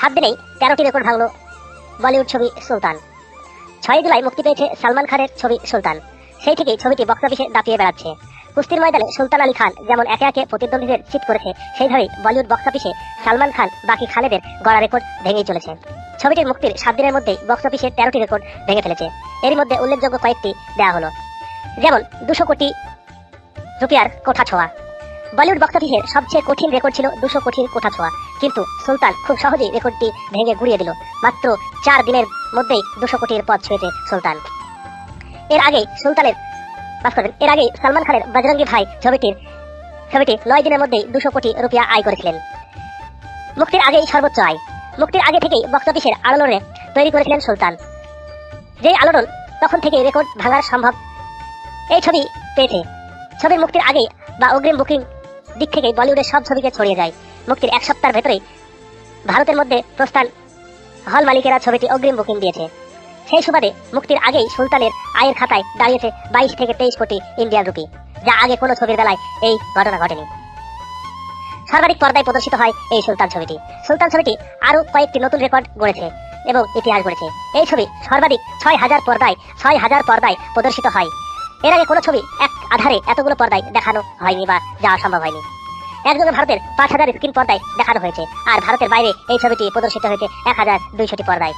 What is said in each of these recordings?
সাত দিনেই তেরোটি রেকর্ড ভাঙল বলিউড ছবি সুলতান। ছয় জুলাই মুক্তি পেয়েছে সালমান খানের ছবি সুলতান। সেই থেকেই ছবিটি বক্স অফিসে দাপিয়ে বেড়াচ্ছে। কুস্তির ময়দানে সুলতান আলী খান যেমন একে একে প্রতিদ্বন্দ্বীদের চিট করেছে, সেইভাবেই বলিউড বক্স অফিসে সালমান খান বাকি খালেদের গড়া রেকর্ড ভেঙেই চলেছে। ছবিটির মুক্তির সাত দিনের মধ্যেই বক্স অফিসে তেরোটি রেকর্ড ভেঙে ফেলেছে। এর মধ্যে উল্লেখযোগ্য কয়েকটি দেওয়া হলো। যেমন দুশো কোটি রুপিয়ার কোঠা ছোঁয়া বলিউড বক্স অফিসের সবচেয়ে কঠিন রেকর্ড ছিল দুশো কোটির কোঠা ছোঁয়া। কিন্তু সুলতান খুব সহজেই রেকর্ডটি ভেঙে গুড়িয়ে দিল। মাত্র চার দিনের মধ্যেই দুশো কোটির পথ ছুঁয়েছে সুলতান। এর আগে সুলতানের, মাফ করবেন, এর আগে সালমান খানের বজরঙ্গি ভাই ছবিটির, ছবিটি নয় দিনের মধ্যেই দুশো কোটি রুপিয়া আয় করেছিলেন মুক্তির আগেই সর্বোচ্চ আয়। মুক্তির আগে থেকেই বক্স অফিসের আলোড়নে তৈরি করেছিলেন সুলতান। যেই আলোড়ন তখন থেকে রেকর্ড ভাঙার সম্ভব এই ছবি পেয়েছে। ছবির মুক্তির আগেই বা অগ্রিম বুকিং দিক থেকে বলিউডের সব ছবিকে ছড়িয়ে যায়। মুক্তির এক সপ্তাহের ভেতরেই ভারতের মধ্যে প্রস্থান হল মালিকেরা ছবিটি অগ্রিম বুকিং দিয়েছে। সেই সুবাদে মুক্তির আগেই সুলতানের আয়ের খাতায় দাঁড়িয়েছে বাইশ থেকে তেইশ কোটি ইন্ডিয়ান রুপি, যা আগে কোনো ছবির বেলায় এই ঘটনা ঘটেনি। সর্বাধিক পর্দায় প্রদর্শিত হয় এই সুলতান ছবিটি। সুলতান ছবিটি আরও কয়েকটি নতুন রেকর্ড গড়েছে এবং ইতিহাস গড়েছে। এই ছবি সর্বাধিক ছয় হাজার পর্দায় ছয় হাজার পর্দায় প্রদর্শিত হয়। এর আগে কোনো ছবি এক আধারে এতগুলো পর্দায় দেখানো হয়নি বা যাওয়া সম্ভব হয়নি। একযোগে ভারতের পাঁচ হাজার স্ক্রিন পর্দায় দেখানো হয়েছে, আর ভারতের বাইরে এই ছবিটি প্রদর্শিত হয়েছে এক হাজার দুইশোটি পর্দায়।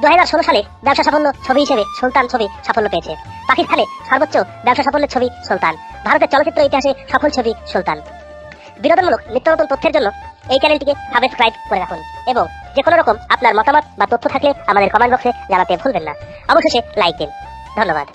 দু হাজার ষোলো সালে ব্যবসা সাফল্য ছবি হিসেবে সুলতান ছবি সাফল্য পেয়েছে। পাকিস্তানে সর্বোচ্চ ব্যবসা সাফল্যের ছবি সুলতান, ভারতের চলচ্চিত্র ইতিহাসে সফল ছবি সুলতান। বিনোদনমূলক নিত্য নতুন তথ্যের জন্য এই চ্যানেলটিকে সাবস্ক্রাইব করে রাখুন এবং যে কোনো রকম আপনার মতামত বা তথ্য থাকলে আমাদের কমেন্ট বক্সে জানাতে ভুলবেন না। অবশেষে লাইক দিন। ধন্যবাদ